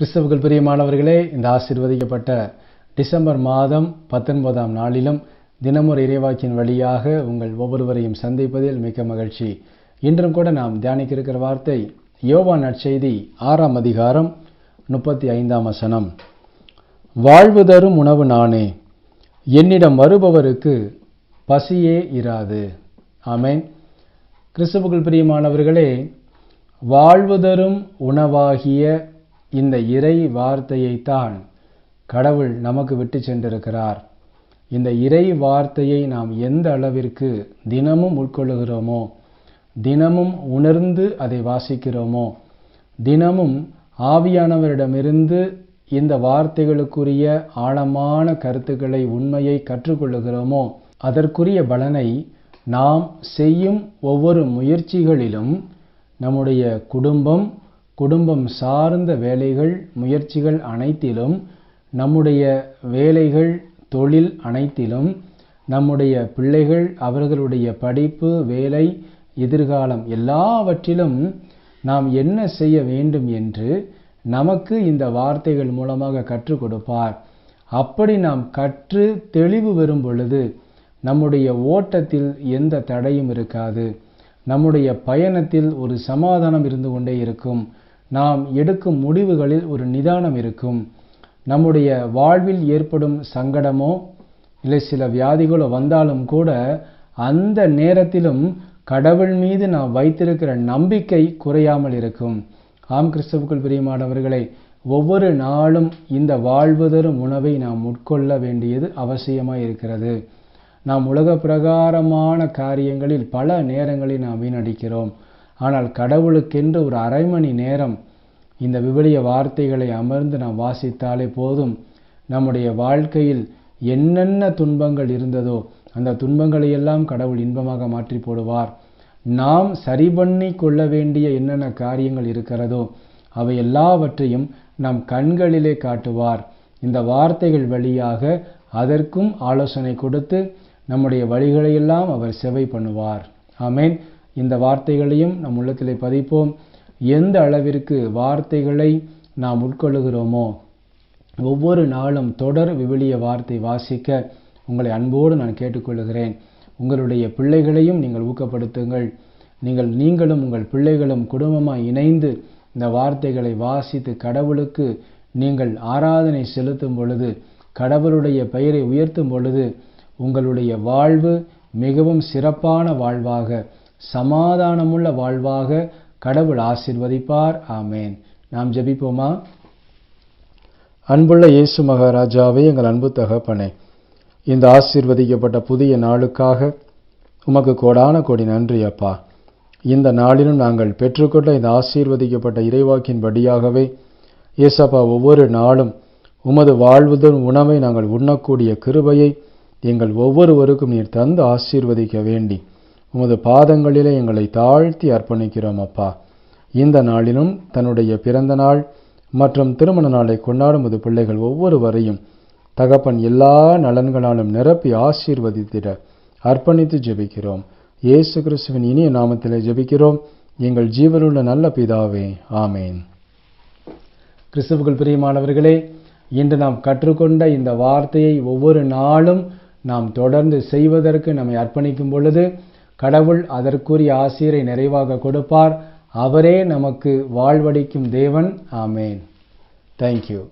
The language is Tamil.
கிறிஸ்தவர்கள் பிரியமானவர்களே இந்த ஆசிர்வதிக்கப்பட்ட டிசம்பர் மாதம் பத்தொன்பதாம் நாளிலும் தினமொரு இறைவாக்கின் வழியாக உங்கள் ஒவ்வொருவரையும் சந்திப்பதில் மிக்க மகிழ்ச்சி. இன்றும் கூட நாம் தியானிக்க இருக்கிற வார்த்தை யோவான் நற்செய்தி ஆறாம் அதிகாரம் முப்பத்தி ஐந்தாம் வசனம். வாழ்வு தரும் உணவு நானே என்னிடம் வருபவருக்கு பசியே இராது. ஆமேன். கிறிஸ்தவர்கள் பிரியமானவர்களே வாழ்வு தரும் உணவாகிய இந்த இறை வார்த்தையைத்தான் கடவுள் நமக்கு விட்டு சென்றிருக்கிறார். இந்த இறை வார்த்தையை நாம் எந்த அளவிற்கு தினமும் உட்கொள்ளுகிறோமோ தினமும் உணர்ந்து அதை வாசிக்கிறோமோ தினமும் ஆவியானவரிடமிருந்து இந்த வார்த்தைகளுக்குரிய ஆழமான கருத்துக்களை உண்மையை கற்றுக்கொள்ளுகிறோமோ அதற்குரிய பலனை நாம் செய்யும் ஒவ்வொரு முயற்சிகளிலும் நம்முடைய குடும்பம் குடும்பம் சார்ந்த வேலைகள் முயற்சிகள் அனைத்திலும் நம்முடைய வேலைகள் தொழில் அனைத்திலும் நம்முடைய பிள்ளைகள் அவர்களுடைய படிப்பு வேலை எதிர்காலம் எல்லாவற்றிலும் நாம் என்ன செய்ய வேண்டும் என்று நமக்கு இந்த வார்த்தைகள் மூலமாக கற்றுக் கொடுப்பார். அப்படி நாம் கற்று தெளிவு வரும் பொழுது நம்முடைய ஓட்டத்தில் எந்த தடையும் இருக்காது. நம்முடைய பயணத்தில் ஒரு சமாதானம் இருந்து கொண்டே இருக்கும். நாம் எடுக்கும் முடிவுகளில் ஒரு நிதானம் இருக்கும். நம்முடைய வாழ்வில் ஏற்படும் சங்கடமோ இல்லை சில வியாதிகளோ வந்தாலும் கூட அந்த நேரத்திலும் கடவுள் மீது நாம் வைத்திருக்கிற நம்பிக்கை குறையாமல் இருக்கும். ஆம் கிறிஸ்தவுக்குள் பிரியமானவர்களை ஒவ்வொரு நாளும் இந்த வாழ்வுதரும் உணவை நாம் உட்கொள்ள வேண்டியது அவசியமாக இருக்கிறது. நாம் உலக பிரகாரமான காரியங்களில் பல நேரங்களில் நாம் வீணடிக்கிறோம். ஆனால் கடவுளுக்கென்று ஒரு அரை மணி நேரம் இந்த விவிலிய வார்த்தைகளை அமர்ந்து நாம் வாசித்தாலே போதும். நம்முடைய வாழ்க்கையில் என்னென்ன துன்பங்கள் இருந்ததோ அந்த துன்பங்களை எல்லாம் கடவுள் இன்பமாக மாற்றி போடுவார். நாம் சரி பண்ணி கொள்ள வேண்டிய என்னென்ன காரியங்கள் இருக்கிறதோ அவை எல்லாவற்றையும் நம் கண்களிலே காட்டுவார். இந்த வார்த்தைகள் வழியாக அதற்கும் ஆலோசனை கொடுத்து நம்முடைய வழிகளையெல்லாம் அவர் செவை பண்ணுவார். ஆமேன். இந்த வார்த்தைகளையும் நம் உள்ளத்திலே பதிப்போம். எந்த அளவிற்கு வார்த்தைகளை நாம் உட்கொள்ளுகிறோமோ ஒவ்வொரு நாளும் தொடர் விவிலிய வார்த்தை வாசிக்க உங்களை அன்போடு நான் கேட்டுக்கொள்கிறேன் உங்களுடைய பிள்ளைகளையும் நீங்கள் ஊக்கப்படுத்துங்கள். நீங்கள் நீங்களும் உங்கள் பிள்ளைகளும் குடும்பமாக இணைந்து இந்த வார்த்தைகளை வாசித்து கடவுளுக்கு நீங்கள் ஆராதனை செலுத்தும் பொழுது கடவுளுடைய பெயரை உயர்த்தும் பொழுது உங்களுடைய வாழ்வு மிகவும் சிறப்பான வாழ்வாக சமாதானமுள்ள வாழ்வாக கடவுள் ஆசிர்வதிப்பார். ஆமேன். நாம் ஜபிப்போமா? அன்புள்ள இயேசு மகாராஜாவே எங்கள் அன்பு தகப்பனே இந்த ஆசீர்வதிக்கப்பட்ட புதிய நாளுக்காக உமக்கு கோடான கோடி நன்றி அப்பா. இந்த நாளிலும் நாங்கள் பெற்றுக்கொண்ட இந்த ஆசீர்வதிக்கப்பட்ட இறைவாக்கின் படியாகவே ஏசப்பா ஒவ்வொரு நாளும் உமது வாழ்வுதன் உணவை நாங்கள் உண்ணக்கூடிய கிருபையை எங்கள் ஒவ்வொருவருக்கும் நீர் தந்து ஆசீர்வதிக்க வேண்டி உமது பாதங்களிலே எங்களை தாழ்த்தி அர்ப்பணிக்கிறோம் அப்பா. இந்த நாளிலும் தன்னுடைய பிறந்த நாள் மற்றும் திருமண நாளை கொண்டாடும் இது பிள்ளைகள் ஒவ்வொருவரையும் தகப்பன் எல்லா நலன்களாலும் நிரப்பி ஆசீர்வதித்திட அர்ப்பணித்து ஜெபிக்கிறோம். இயேசு கிறிஸ்துவின் இனிய நாமத்திலே ஜெபிக்கிறோம். எங்கள் ஜீவனுள்ள நல்ல பிதாவே ஆமேன். கிறிஸ்துவுக்குள் பிரியமானவர்களே இன்று நாம் கற்றுக்கொண்ட இந்த வார்த்தையை ஒவ்வொரு நாளும் நாம் தொடர்ந்து செய்வதற்கு நம்மை அர்ப்பணிக்கும் பொழுது கடவுள் அதற்குரிய ஆசிரை நிறைவாக கொடுப்பார். அவரே நமக்கு வாழ்வடிக்கும் தேவன். ஆமேன். தேங்க்யூ